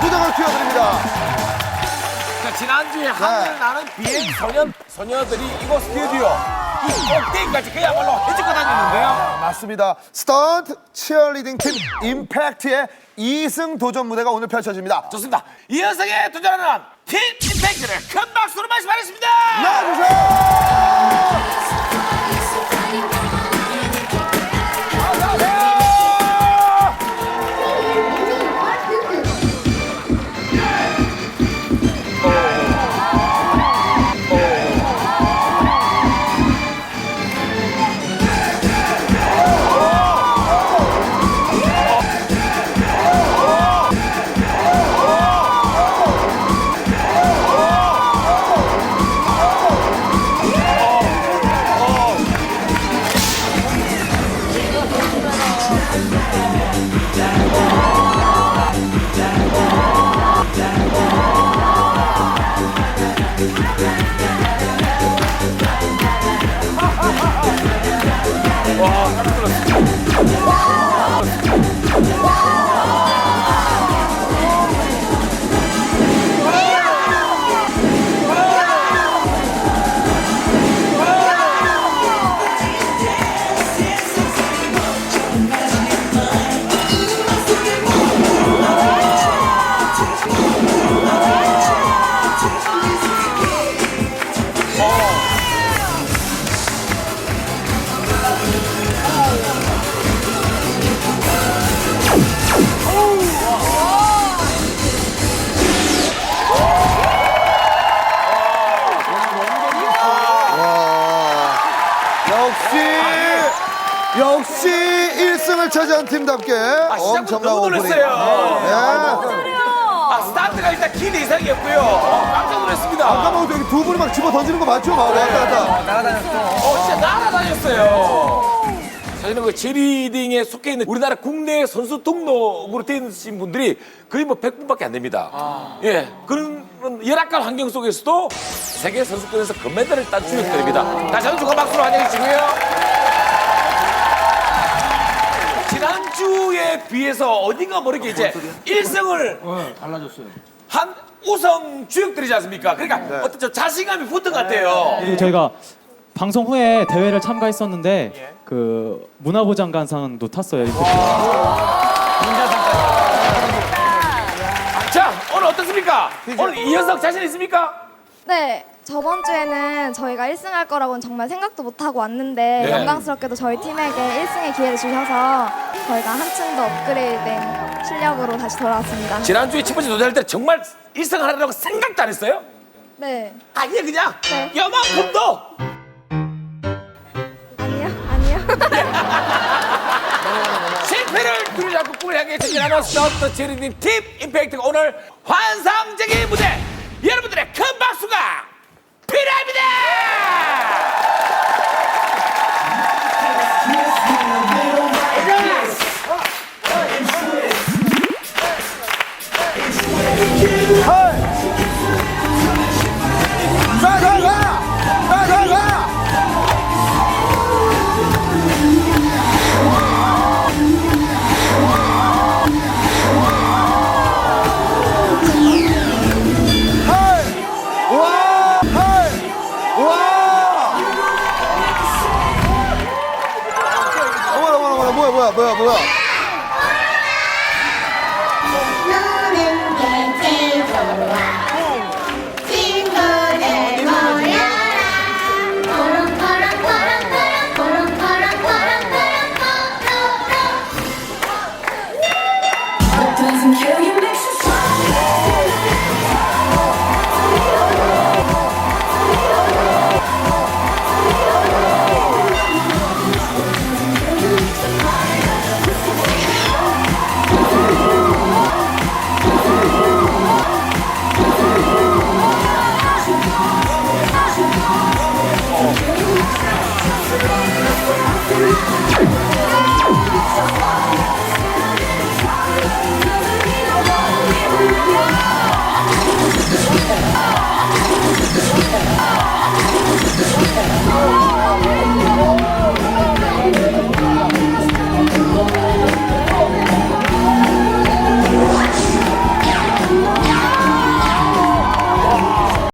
무대가 튀어드립니다. 자, 지난주에 하늘 나는 비행 소년 소녀들이 이곳 스튜디오 이 꼭대기까지 그야말로 헤집고 다녔는데요. 맞습니다. 스턴트 치어리딩 팀 임팩트의 2승 도전 무대가 오늘 펼쳐집니다. 좋습니다. 이 현상에 도전하는 팀 임팩트를 큰 박수로 말씀하겠습니다. 나와주세요! 와, 역시 역시 1승을 차지한 팀답게 아, 시작부터 엄청난 너무 오프닝. 놀랐어요. 예. 아, 스타트가 일단 기대 이상이었고요. 어, 깜짝 놀랐습니다. 아까 막 여기 두 분이 막 집어 던지는 거 맞죠? 막 왔다 갔다. 어, 진짜 날아다녔어요. 사실은 그 제리딩에 속해 있는 우리나라 국내 선수 등록으로 되신 분들이 거의 뭐 100분밖에 안 됩니다. 예. 그런 열악한 환경 속에서도 세계 선수권에서 금메달을 딴 주역들입니다. 다시 한번 축하 박수로 환영해 주시고요. 지난주에 비해서 어딘가 모르게 이제 일승을 한 우승 주역들이지 않습니까? 그러니까 어떤 좀 자신감이 붙은 것 같아요. 그리고 저희가 방송 후에 대회를 참가했었는데 그 문화부 장관상도 탔어요. 임팩트. 어떻습니까? 오늘 이현석 자신 있습니까? 네, 저번 주에는 저희가 1승 할 거라고는 정말 생각도 못 하고 왔는데 네. 영광스럽게도 저희 팀에게 1승의 기회를 주셔서 저희가 한층 더 업그레이드된 실력으로 다시 돌아왔습니다. 지난주에 첫 번째 도전할 때 정말 1승 하려고 생각도 안 했어요? 네, 아니야, 그냥 네. 요만큼도 향해 전진하는 스타트 제리님 팀 임팩트가 오늘 환상적인 무대. 여러분들의 큰 박수가 어머나, 어머나, 뭐야, 뭐야,